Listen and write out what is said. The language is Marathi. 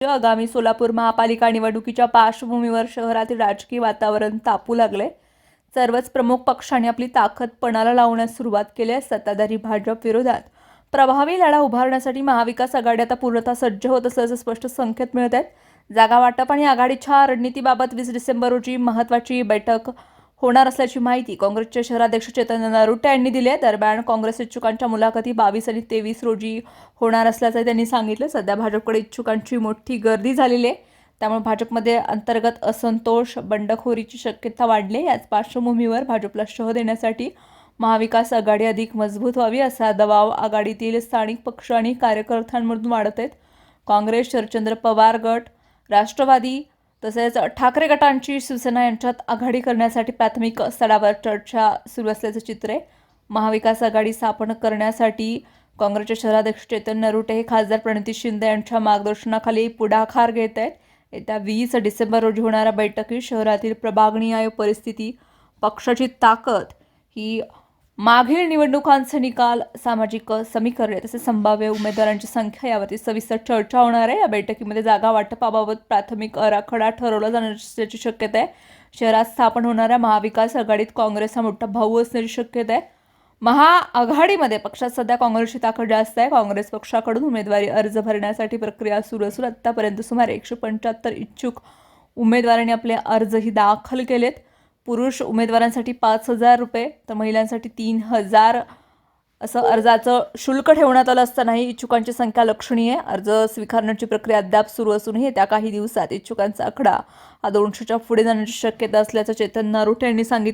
आगामी सोलापूर महापालिका निवडणुकीच्या पार्श्वभूमीवर शहरातील राजकीय वातावरण तापू लागले. सर्वच प्रमुख पक्षांनी आपली ताकद पणाला लावण्यास सुरुवात केली आहे. सत्ताधारी भाजप विरोधात प्रभावी लढा उभारण्यासाठी महाविकास आघाडी आता पूर्णतः सज्ज होत असल्याचे स्पष्ट संकेत मिळत आहेत. जागा वाटप आणि आघाडीच्या रणनीतीबाबत वीस डिसेंबर रोजी महत्त्वाची बैठक होणार असल्याची माहिती काँग्रेसचे शहराध्यक्ष चैतन्य नरुटे यांनी दिली आहे. दरम्यान काँग्रेस इच्छुकांच्या मुलाखती बावीस आणि तेवीस रोजी होणार असल्याचं त्यांनी सांगितलं. सध्या भाजपकडे इच्छुकांची मोठी गर्दी झालेली आहे. त्यामुळे भाजपमध्ये अंतर्गत असंतोष बंडखोरीची शक्यता वाढली याच पार्श्वभूमीवर भाजपला शह देण्यासाठी महाविकास आघाडी अधिक मजबूत व्हावी असा दबाव आघाडीतील स्थानिक पक्ष आणि कार्यकर्त्यांमधून वाढत आहेत. काँग्रेस शरदचंद्र पवार गट राष्ट्रवादी तसेच ठाकरे गटांची शिवसेना यांच्यात आघाडी करण्यासाठी प्राथमिक स्तरावर चर्चा सुरू असल्याचं चित्र आहे महाविकास आघाडी स्थापन करण्यासाठी काँग्रेसचे शहराध्यक्ष चेतन नरुटे हे खासदार प्रणिती शिंदे यांच्या मार्गदर्शनाखाली पुढाकार घेत आहेत. येत्या वीस डिसेंबर रोजी होणाऱ्या बैठकीत शहरातील प्रभागणी आयोग परिस्थिती पक्षाची ताकद ही मागील निवडणुकांचे निकाल सामाजिक समीकरणे तसेच संभाव्य उमेदवारांची संख्या यावरती सविस्तर चर्चा होणार आहे. या बैठकीमध्ये जागा वाटपाबाबत प्राथमिक आराखडा ठरवला जाण्याची शक्यता आहे. शहरात स्थापन होणाऱ्या महाविकास आघाडीत काँग्रेस हा मोठा भाऊ असण्याची शक्यता आहे. महाआघाडीमध्ये पक्षात सध्या काँग्रेसची ताकद जास्त आहे. काँग्रेस पक्षाकडून उमेदवारी अर्ज भरण्यासाठी प्रक्रिया सुरू असून आत्तापर्यंत सुमारे एकशे पंच्याहत्तर इच्छुक उमेदवारांनी आपले अर्जही दाखल केलेत. पुरुष उमेदवारांसाठी पाच हजार रुपये तर महिलांसाठी तीन हजार. असं अर्जाचं शुल्क ठेवण्यात आलं असतानाही इच्छुकांची संख्या लक्षणीय. अर्ज स्वीकारण्याची प्रक्रिया अद्याप सुरू असूनही येत्या काही दिवसात इच्छुकांचा आकडा हा दोनशेच्या पुढे जाण्याची शक्यता असल्याचं चेतन नारुठे यांनी सांगितलं.